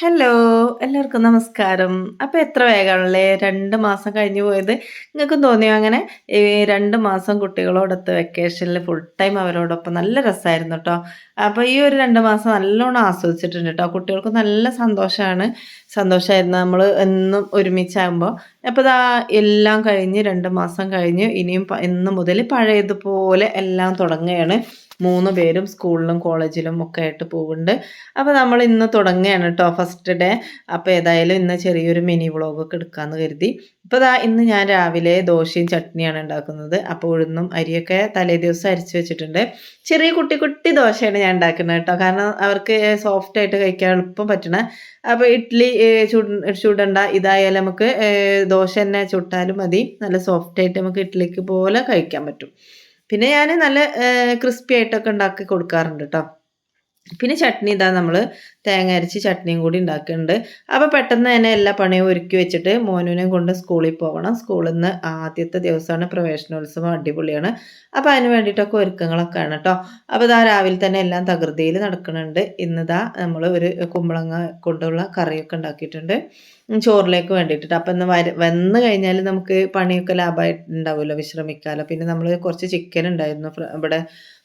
Hello എല്ലാവർക്കും നമസ്കാരം. അപ്പോൾ എത്ര വേഗമാണല്ലേ രണ്ട് മാസം കഴിഞ്ഞു പോയത്. നിങ്ങൾക്കും തോന്നിയോ അങ്ങനെ? രണ്ട് മാസം കുട്ടികളോടൊത്ത് വെക്കേഷനിൽ ഫുൾ ടൈം അവരോടൊപ്പം നല്ല രസമായിരുന്നു കേട്ടോ അപ്പോൾ ഈ ഒരു രണ്ട് മാസം നല്ലോണം ആസ്വദിച്ചിട്ടുണ്ട് കേട്ടോ കുട്ടികൾക്ക് നല്ല സന്തോഷമാണ് സന്തോഷമായിരുന്നു നമ്മൾ എന്നും ഒരുമിച്ചാകുമ്പോൾ അപ്പോൾ ഇതാ എല്ലാം കഴിഞ്ഞ് രണ്ട് മാസം കഴിഞ്ഞ് ഇനിയും ഇന്ന് മുതൽ പഴയതുപോലെ എല്ലാം തുടങ്ങുകയാണ്. മൂന്ന് പേരും സ്കൂളിലും കോളേജിലും ഒക്കെ ആയിട്ട് പോകുന്നുണ്ട് അപ്പോൾ നമ്മൾ ഇന്ന് തുടങ്ങുകയാണ് കേട്ടോ ഫസ്റ്റ് ഡേ അപ്പോൾ ഏതായാലും ഇന്ന് ചെറിയൊരു മിനി വ്ളോഗൊക്കെ എടുക്കാമെന്ന് കരുതി. ഇപ്പോൾ ദാ ഇന്ന് ഞാൻ രാവിലെ ദോശയും ചട്നിയാണ് ഉണ്ടാക്കുന്നത്. അപ്പോൾ ഉഴുന്നും അരിയൊക്കെ തലേ ദിവസം അരിച്ചു വെച്ചിട്ടുണ്ട്. ചെറിയ കുട്ടി കുട്ടി ദോശയാണ് ഞാൻ ഉണ്ടാക്കുന്നത് കേട്ടോ കാരണം അവർക്ക് സോഫ്റ്റ് ആയിട്ട് കഴിക്കാൻ എളുപ്പം പറ്റണ. അപ്പോൾ ഇഡ്ഡലി ചുടണ്ട ഇതായാലും നമുക്ക് ദോശ തന്നെ ചുട്ടാലും മതി. നല്ല സോഫ്റ്റ് ആയിട്ട് നമുക്ക് ഇഡ്ഡലിക്ക് പോലെ കഴിക്കാൻ പറ്റും. പിന്നെ ഞാൻ നല്ല ക്രിസ്പി ആയിട്ടൊക്കെ ഉണ്ടാക്കി കൊടുക്കാറുണ്ട് കേട്ടോ പിന്നെ ചട്നി ഇതാ നമ്മൾ തേങ്ങ അരച്ച് ചട്നിയും കൂടി ഉണ്ടാക്കുന്നുണ്ട് അപ്പോൾ പെട്ടെന്ന് തന്നെ എല്ലാ പണിയും ഒരുക്കി വെച്ചിട്ട് മോനുവിനെ കൊണ്ട് സ്കൂളിൽ പോകണം സ്കൂളിൽ നിന്ന് ആദ്യത്തെ ദിവസമാണ് പ്രവേശനോത്സവം അടിപൊളിയാണ്. അപ്പോൾ അതിന് വേണ്ടിയിട്ടൊക്കെ ഒരുക്കങ്ങളൊക്കെ ആണ് കേട്ടോ അപ്പോൾ ഇതാ രാവിലെ തന്നെ എല്ലാം തകൃതിയിൽ നടക്കുന്നുണ്ട് ഇന്നിതാ നമ്മൾ ഒരു കുമ്പളങ്ങ കൊണ്ടുള്ള കറിയൊക്കെ ഉണ്ടാക്കിയിട്ടുണ്ട്. ചോറിലേക്ക് വേണ്ടിയിട്ട് അപ്പം ഇന്ന് വര വന്നു കഴിഞ്ഞാൽ നമുക്ക് പണിയൊക്കെ ലാഭമായിട്ടുണ്ടാവുമല്ലോ വിശ്രമിക്കാമല്ലോ പിന്നെ നമ്മൾ കുറച്ച് ചിക്കൻ ഉണ്ടായിരുന്നു. ഇവിടെ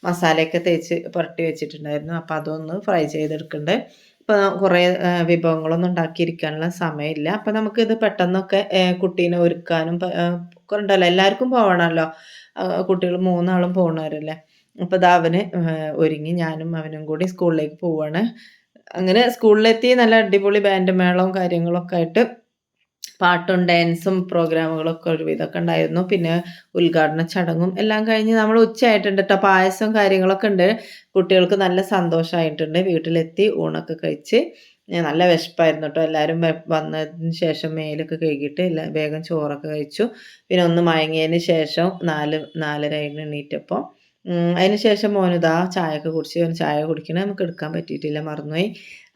മസാലയൊക്കെ തേച്ച് പുരട്ടി വെച്ചിട്ടുണ്ടായിരുന്നു. അപ്പോൾ അതൊന്ന് ഫ്രൈ ചെയ്തെടുക്കുന്നുണ്ട് ഇപ്പോൾ കുറേ വിഭവങ്ങളൊന്നും ഉണ്ടാക്കിയിരിക്കാനുള്ള സമയമില്ല. അപ്പോൾ നമുക്കിത് പെട്ടെന്നൊക്കെ കുട്ടീനെ ഒരുക്കാനും ഉണ്ടല്ലോ എല്ലാവർക്കും പോകണമല്ലോ കുട്ടികൾ മൂന്നാളും പോകണവരല്ലേ അപ്പോൾ ഇതാ അവന് ഒരുങ്ങി. ഞാനും അവനും കൂടി സ്കൂളിലേക്ക് പോവാണ്. അങ്ങനെ സ്കൂളിലെത്തി നല്ല അടിപൊളി ബാൻഡ് മേളവും കാര്യങ്ങളൊക്കെ ആയിട്ട് പാട്ടും ഡാൻസും പ്രോഗ്രാമുകളൊക്കെ ഒരുവിധമൊക്കെ ഉണ്ടായിരുന്നു. പിന്നെ ഉദ്ഘാടന ചടങ്ങും എല്ലാം കഴിഞ്ഞ് നമ്മൾ ഉച്ചയായിട്ടുണ്ട് കേട്ടോ പായസവും കാര്യങ്ങളൊക്കെ ഉണ്ട്. കുട്ടികൾക്ക് നല്ല സന്തോഷമായിട്ടുണ്ട് വീട്ടിലെത്തി ഊണൊക്കെ കഴിച്ച് നല്ല വിശപ്പായിരുന്നു കേട്ടോ എല്ലാവരും വന്നതിന് ശേഷം മേലൊക്കെ കഴുകിയിട്ട് എല്ലാ വേഗം ചോറൊക്കെ കഴിച്ചു. പിന്നെ ഒന്ന് മയങ്ങിയതിന് ശേഷം നാല് നാലര എണീറ്റപ്പോൾ അതിന് ശേഷം മോനിതാ ചായയൊക്കെ കുടിച്ച് അവന് ചായ കുടിക്കണേ നമുക്ക് എടുക്കാൻ പറ്റിയിട്ടില്ല മറന്നുപോയി.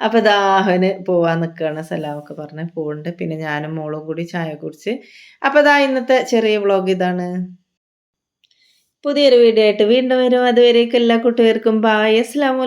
അപ്പോൾ ഇതാ അവന് പോവാൻ നിൽക്കുകയാണ് സലാമൊക്കെ പറഞ്ഞ് പോകുന്നുണ്ട് പിന്നെ ഞാനും മോളും കൂടി ചായ കുടിച്ച്. അപ്പോൾ ഇതാ ഇന്നത്തെ ചെറിയ വ്ളോഗ് ഇതാണ്. പുതിയൊരു വീഡിയോ ആയിട്ട് വീണ്ടും വരും. അതുവരേക്കും എല്ലാ കുട്ടികൾക്കും ബായ് അസ്സാം